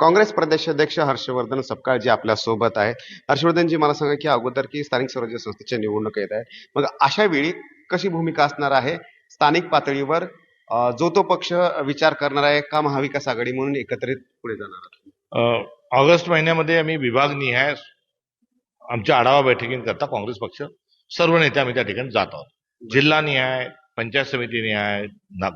काँग्रेस प्रदेशाध्यक्ष हर्षवर्धन सपकाळ जे आपल्यासोबत आहे हर्षवर्धनजी मला सांगा की अगोदर की स्थानिक स्वराज्य संस्थेच्या निवडणूक येत आहे मग अशा वेळी कशी भूमिका असणार आहे? स्थानिक पातळीवर जो तो पक्ष विचार करणार आहे का महाविकास आघाडी म्हणून एकत्रित पुढे जाणार ऑगस्ट महिन्यामध्ये आम्ही विभागनिहाय आमच्या आढावा बैठकींकरता काँग्रेस पक्ष सर्व नेते आम्ही त्या ठिकाणी जात आहोत. जिल्हानिहाय पंचायत समिती निहाय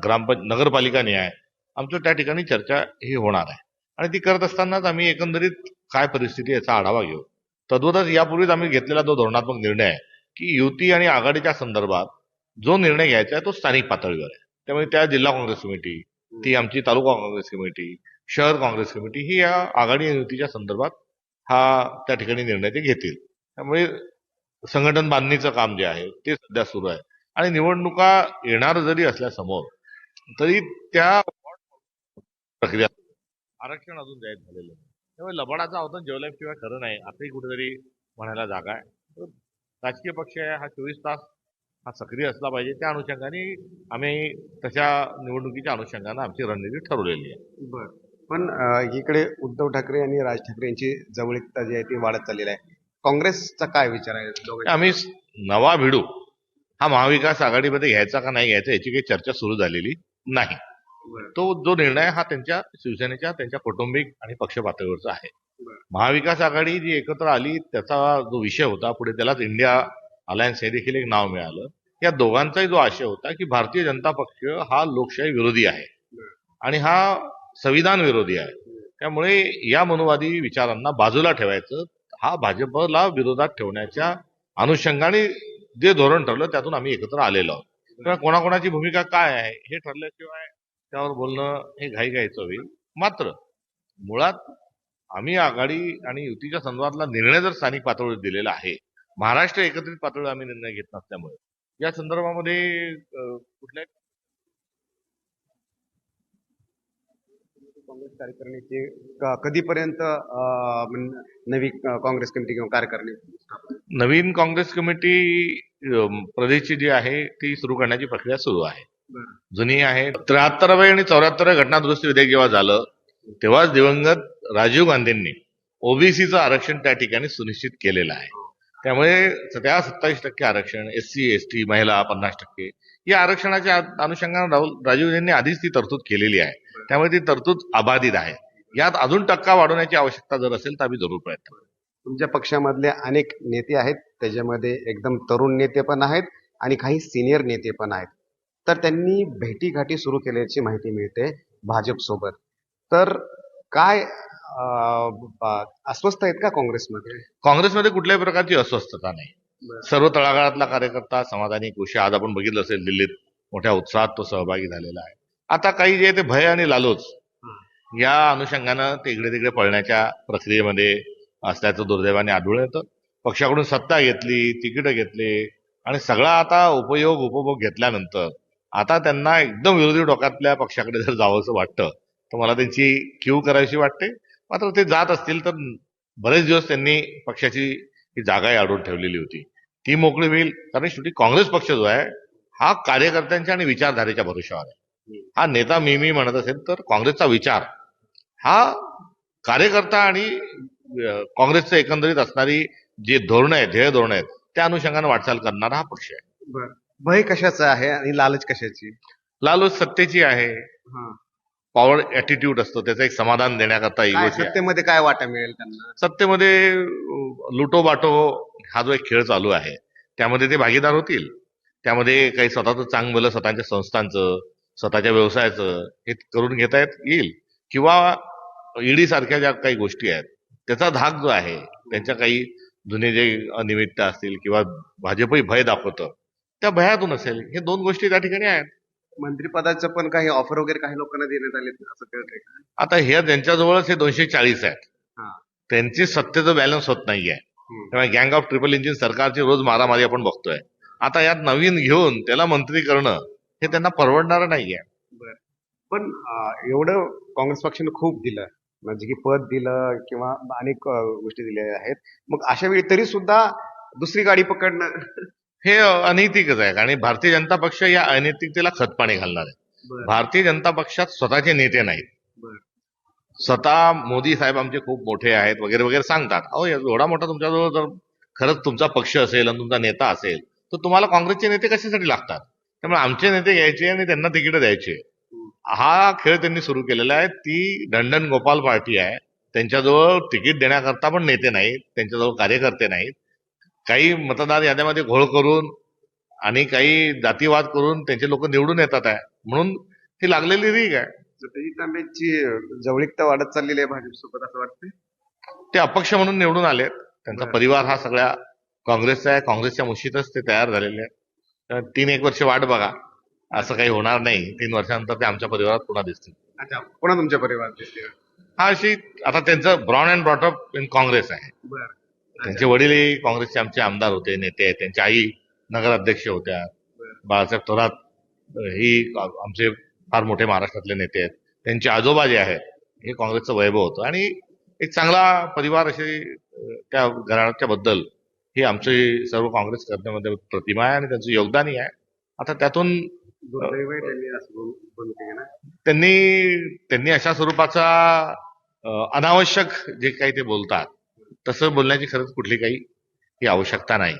ग्रामपंच नगरपालिका निहाय आमचं त्या ठिकाणी चर्चा ही होणार आहे. आणि ती करत असतानाच आम्ही एकंदरीत काय परिस्थिती याचा आढावा घेऊ. तद्वतच यापूर्वीच आम्ही घेतलेला जो धोरणात्मक निर्णय आहे की युती आणि आघाडीच्या संदर्भात जो निर्णय घ्यायचा आहे तो स्थानिक पातळीवर आहे. त्यामुळे त्या जिल्हा काँग्रेस कमिटी ती आमची तालुका काँग्रेस कमिटी शहर काँग्रेस कमिटी ही या आघाडी आणि युतीच्या संदर्भात हा त्या ठिकाणी निर्णय ते घेतील. त्यामुळे संघटन बांधणीचं काम जे आहे ते सध्या सुरू आहे. आणि निवडणुका येणार जरी असल्या समोर तरी त्या प्रक्रिया आरक्षण अजून जाहीर झालेलं नाही. त्यामुळे लबाडाचा अवतन जेवल्याशिवाय खरं नाही असंही कुठेतरी म्हणायला जागा आहे. राजकीय पक्ष हा चोवीस तास हा सक्रिय असला पाहिजे. त्या अनुषंगाने आम्ही तशा निवडणुकीच्या अनुषंगाने आमची रणनीती ठरवलेली आहे. पण अं, इकडे उद्धव ठाकरे आणि राज ठाकरे यांची जवळीकता जी आहे ती वाढत चाललेली आहे. काँग्रेसचा काय विचार आहे? आम्ही नवा भिडू हा महाविकास आघाडीमध्ये घ्यायचा का नाही घ्यायचा याची काही चर्चा सुरू झालेली नाही. बरं. तो जो निर्णय हा त्यांच्या शिवसेनेच्या त्यांच्या कौटुंबिक आणि पक्ष पातळीवरचा आहे. महाविकास आघाडी जी एकत्र आली त्याचा जो विषय होता पुढे त्यालाच इंडिया अलायन्स हे देखील एक नाव मिळालं. या दोघांचाही जो आशय होता की भारतीय जनता पक्ष हा लोकशाही विरोधी आहे. आणि हा संविधान विरोधी आहे. त्यामुळे या मनुवादी विचारांना बाजूला ठेवायचं हा भाजपला विरोधात ठेवण्याच्या अनुषंगाने जे धोरण ठरलं त्यातून आम्ही एकत्र आलेलो आहोत. कोणाकोणाची भूमिका काय आहे हे ठरल्याशिवाय त्यावर बोलणं हे घाईघाईचं होईल. मात्र मुळात आम्ही आघाडी आणि युतीच्या संदर्भातला निर्णय जर स्थानिक पातळीवर दिलेला आहे महाराष्ट्र एकत्रित पातळीवर आम्ही निर्णय घेत नसल्यामुळे या संदर्भामध्ये कुठल्या काँग्रेस कार्यकारिणीची कधीपर्यंत नवी काँग्रेस कमिटी किंवा कार्यकारिणी नवीन काँग्रेस कमिटी प्रदेशची जी आहे ती सुरू करण्याची प्रक्रिया सुरू आहे. जुनी आहे. त्र्याहत्तरावे आणि चौऱ्याहत्तराव्या घटना दुरुस्ती विधेयक जेव्हा झालं तेव्हाच दिवंगत राजीव गांधींनी ओबीसीचं आरक्षण त्या ठिकाणी सुनिश्चित केलेलं आहे. त्यामुळे त्या सत्तावीस टक्के आरक्षण एस सी एस टी महिला पन्नास टक्के या आरक्षणाच्या अनुषंगाने राहुल राजीवजींनी आधीच ती तरतूद केलेली आहे. त्यामुळे ती तरतूद अबाधित आहे. यात अजून टक्का वाढवण्याची आवश्यकता जर असेल तर आम्ही जरूर प्रयत्न तुमच्या पक्षामधले अनेक नेते आहेत त्याच्यामध्ये एकदम तरुण नेते पण आहेत आणि काही सिनियर नेते पण आहेत. तर त्यांनी भेटीगाठी सुरू केल्याची माहिती मिळते भाजप सोबत तर काय अस्वस्थ आहेत का काँग्रेसमध्ये? काँग्रेसमध्ये कुठल्याही प्रकारची अस्वस्थता नाही. सर्व तळागाळातला कार्यकर्ता समाधानी खुशी आज आपण बघितलं असेल दिल्लीत मोठ्या उत्साहात तो सहभागी झालेला आहे. आता काही जे ते भय आणि लालोच या अनुषंगानं ते इकडे तिकडे पळण्याच्या प्रक्रियेमध्ये असल्याचं दुर्दैवाने आढळून येतं. पक्षाकडून सत्ता घेतली तिकीट घेतले आणि सगळा आता उपयोग उपभोग घेतल्यानंतर आता त्यांना एकदम विरोधी डोक्यातल्या पक्षाकडे जर जावंसं वाटतं तर मला त्यांची क्यू करायची वाटते. मात्र ते जात असतील तर बरेच दिवस त्यांनी पक्षाची ही जागाही अडवून ठेवलेली होती. ती मोकळी होईल कारण शेवटी काँग्रेस पक्ष जो आहे हा कार्यकर्त्यांच्या आणि विचारधारेच्या भरोशावर आहे. हा नेता मी मी म्हणत असेल तर काँग्रेसचा विचार हा कार्यकर्ता आणि काँग्रेसचं एकंदरीत असणारी जे धोरणं आहेत ध्येय धोरणं आहेत त्या अनुषंगाने वाटचाल करणारा हा पक्ष आहे. भय कशाचं आहे आणि लालच कशाची? लालूच सत्तेची आहे. हा. पॉवर ऍटिट्यूड असतो त्याचं एक समाधान देण्याकरता काय इगोची आहे. सत्तेमध्ये काय वाटा मिळेल त्यांना? सत्तेमध्ये अं, लुटो बाटो हा जो एक खेळ चालू आहे त्यामध्ये ते भागीदार होतील. त्यामध्ये काही स्वतःचं चांगलं स्वतःच्या संस्थांचं स्वतःच्या व्यवसायाचं हे करून घेता येत येईल. किंवा ईडी सारख्या ज्या काही गोष्टी आहेत त्याचा धाक जो आहे त्यांच्या काही जुने जे अनिमित्त असतील किंवा भाजपही भय दाखवतं त्या भयातून असेल. हे दोन गोष्टी त्या ठिकाणी आहेत. मंत्रिपदाचं पण काही ऑफर वगैरे काही लोकांना देण्यात आले असं कळतंय का? आता हे त्यांच्याजवळच हे दोनशे चाळीस आहेत. हा. त्यांची सत्तेचं बॅलन्स होत नाहीये. हम्म. त्यामुळे गँग ऑफ ट्रिपल इंजिन सरकारची रोज मारामारी आपण बघतोय. आता यात नवीन घेऊन त्याला मंत्री करणं हे त्यांना परवडणार नाहीये. पण अं, एवढं काँग्रेस पक्षाने खूप दिलं. म्हणजे की पद दिलं किंवा अनेक अं, गोष्टी दिलेल्या आहेत. मग अशा वेळी तरी सुद्धा दुसरी गाडी पकडणं हे अनैतिकच आहे आणि भारतीय जनता पक्ष या अनैतिकतेला खतपाणी घालणार आहे. भारतीय जनता पक्षात स्वतःचे नेते नाहीत. स्वतः मोदी साहेब आमचे खूप मोठे आहेत वगैरे वगैरे सांगतात. अहो एवढा मोठा तुमच्याजवळ जर खरंच तुमचा पक्ष असेल आणि तुमचा नेता असेल तर तुम्हाला काँग्रेसचे नेते कशासाठी लागतात? त्यामुळे आमचे नेते घ्यायचे आणि त्यांना तिकीट द्यायचे. हा खेळ त्यांनी सुरू केलेला आहे. ती दंडन गोपाल पार्टी आहे. त्यांच्याजवळ तिकीट देण्याकरता पण नेते नाहीत. त्यांच्याजवळ कार्यकर्ते नाहीत. काही मतदार याद्यामध्ये घोळ करून आणि काही जातीवाद करून त्यांचे लोक निवडून येतात आहे. म्हणून ही लागलेली रीग आहे. सत्यजित तांबेची जवळीकता वाढत चाललेली आहे भाजपसोबत असं वाटतं ते अपक्ष म्हणून निवडून आलेत. त्यांचा. परिवार हा सगळ्या काँग्रेसचा आहे. काँग्रेसच्या मुशीतच ते तयार झालेले आहेत. तर तीन एक वर्ष वाट बघा. असं काही होणार नाही. तीन वर्षानंतर ते आमच्या परिवारात पुन्हा दिसतील. अच्छा. पुन्हा तुमच्या परिवारात दिसते हा अशी आता त्यांचं born and brought up in Congress आहे. बरं. त्यांचे वडीलही काँग्रेसचे आमचे आमदार होते नेते आहेत. त्यांची आई नगराध्यक्ष होत्या. बाळासाहेब थोरात ही आमचे फार मोठे महाराष्ट्रातले नेते आहेत. त्यांचे आजोबा जे आहेत हे काँग्रेसचं वैभव होतं. आणि एक चांगला परिवार असे त्या घराण्याच्या बद्दल ही आमची सर्व काँग्रेस करण्यामध्ये प्रतिमा आहे आणि त्यांचं योगदानही आहे. आता त्यातून त्यांनी त्यांनी अशा स्वरूपाचा अनावश्यक जे काही ते बोलतात तसं बोलण्याची खरंच कुठली काही ही आवश्यकता नाही.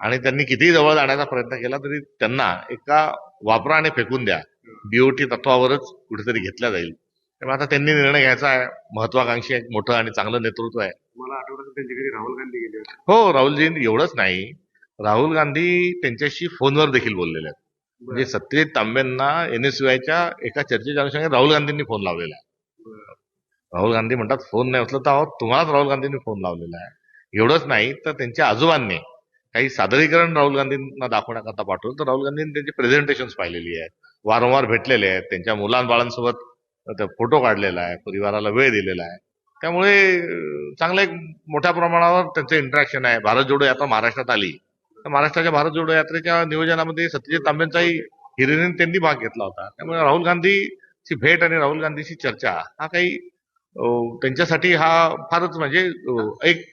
आणि त्यांनी कितीही जवळ जाण्याचा प्रयत्न केला तरी त्यांना एका वापरा आणि फेकून द्या. बीओटी तत्वावरच कुठेतरी घेतल्या जाईल. त्यामुळे आता त्यांनी निर्णय घ्यायचा आहे. महत्वाकांक्षी एक मोठं आणि चांगलं नेतृत्व आहे. मला आठवतं त्यांच्या घरी राहुल गांधी गेले हो राहुलजी एवढंच नाही. राहुल गांधी त्यांच्याशी फोनवर देखील बोललेले आहेत. म्हणजे सत्यजित तांबेंना एनएसयूआयच्या एका चर्चेच्या अनुषंगाने राहुल गांधींनी फोन लावलेला आहे. राहुल गांधी म्हणतात फोन नाही उचलत आहोत. तुम्हालाच राहुल गांधींनी फोन लावलेला आहे. एवढंच नाही तर त्यांच्या आजोबांनी काही सादरीकरण राहुल गांधींना दाखवण्याकरता पाठवलं. तर राहुल गांधींनी त्यांची प्रेझेंटेशन पाहिलेली आहेत. वारंवार भेटलेले आहेत. त्यांच्या मुलांबाळांसोबत फोटो काढलेला आहे. परिवाराला वेळ दिलेला आहे. त्यामुळे चांगलं एक मोठ्या प्रमाणावर त्यांचं इंटरॅक्शन आहे. भारत जोडो यात्रा महाराष्ट्रात आली. तर महाराष्ट्राच्या भारत जोडो यात्रेच्या नियोजनामध्ये सत्यजित तांबेंचाही हिरिरीने त्यांनी भाग घेतला होता. त्यामुळे राहुल गांधीची भेट आणि राहुल गांधीची चर्चा हा काही त्यांच्यासाठी हा फारच म्हणजे एक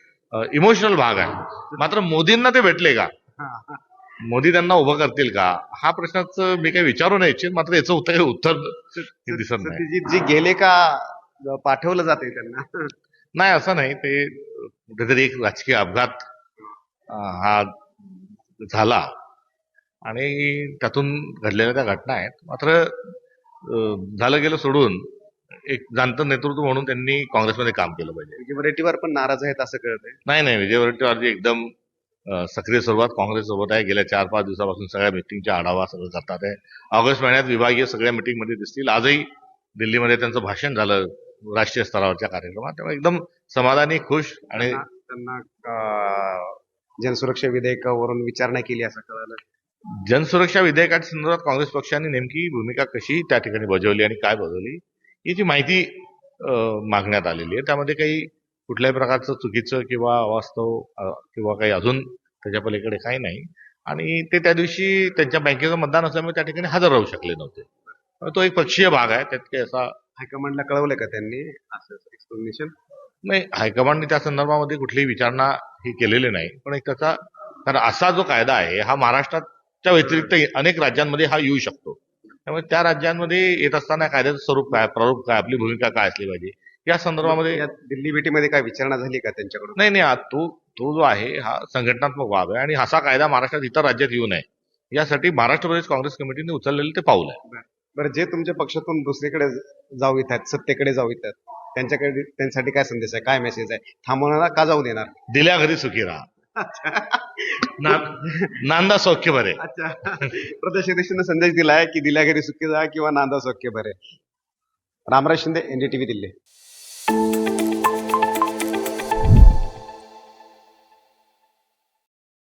इमोशनल भाग आहे. मात्र मोदींना ते भेटले का. मोदी त्यांना उभं करतील का? हा प्रश्नाच मी काही विचारू नाही इच्छित मात्र याचं उत्तर उत्तर दिसत नाही. जी गेले का पाठवलं जाते त्यांना? नाही असं नाही. ते कुठेतरी एक राजकीय अपघात हा झाला. आणि त्यातून घडलेल्या त्या घटना आहेत. मात्र झालं गेलं सोडून एक जाणतं नेतृत्व म्हणून त्यांनी काँग्रेसमध्ये काम केलं पाहिजे. विजय वडेट्टीवार पण नाराज आहेत असं कळतंय. नाही नाही विजय वडेट्टीवारजी एकदम अं, सक्रिय स्वरूपात काँग्रेस सोबत आहे. गेल्या चार पाच दिवसापासून सगळ्या मिटिंगचा आढावा सगळं करतात आहे. ऑगस्ट महिन्यात विभागीय सगळ्या meeting मध्ये दिसतील. आजही दिल्लीमध्ये त्यांचं भाषण झालं राष्ट्रीय स्तरावरच्या कार्यक्रमात. त्यामुळे एकदम समाधानी खुश आणि त्यांना त्यांना अं, जनसुरक्षा विधेयकावरून विचारणा केली असं कळालं. जनसुरक्षा विधेयकाच्या संदर्भात काँग्रेस पक्षाने नेमकी भूमिका कशी त्या ठिकाणी बजावली आणि काय बजावली? याची माहिती अं, मागण्यात आलेली आहे त्यामध्ये काही कुठल्याही प्रकारचं चुकीचं किंवा अवास्तव किंवा काही अजून त्याच्या पलीकडे काही नाही. आणि ते त्या दिवशी त्यांच्या बँकेचं मतदान असल्यामुळे त्या ठिकाणी हजर राहू शकले नव्हते. तो एक पक्षीय भाग आहे त्यात काही असा हायकमांडला कळवलं का त्यांनी असं एक्सप्लेनेशन नाही हायकमांडने त्या संदर्भामध्ये कुठलीही विचारणा ही केलेली नाही. पण एक त्याचा कारण असा जो कायदा आहे हा महाराष्ट्राच्या व्यतिरिक्त अनेक राज्यांमध्ये हा येऊ शकतो. त्यामुळे त्या राज्यांमध्ये येत असताना कायद्याचं स्वरूप काय प्रारूप काय आपली भूमिका काय असली पाहिजे? या संदर्भामध्ये या दिल्ली भेटीमध्ये काय विचारणा झाली का त्यांच्याकडून? नाही नाही तो तो जो आहे हा संघटनात्मक बाब आहे आणि असा कायदा महाराष्ट्रात इतर राज्यात येऊ नये. यासाठी महाराष्ट्र प्रदेश काँग्रेस कमिटीने उचललेलं ते पाऊल आहे. बरं. जे तुमच्या पक्षातून दुसरीकडे जाऊ इथं सत्तेकडे जाऊ इथं त्यांच्याकडे त्यांच्यासाठी काय संदेश आहे काय मेसेज आहे? थांबवणारा का जाऊ देणार? दिल्या घरी सुखी राहा. ना- नांदा सौख्य बरे. अच्छा. प्रदेश अध्यक्षांनी संदेश दिलाय की दिल्या घरी सुखी जा किंवा नांदा सौख्य बरे. रामराज शिंदे एनडीटीव्ही दिल्ली.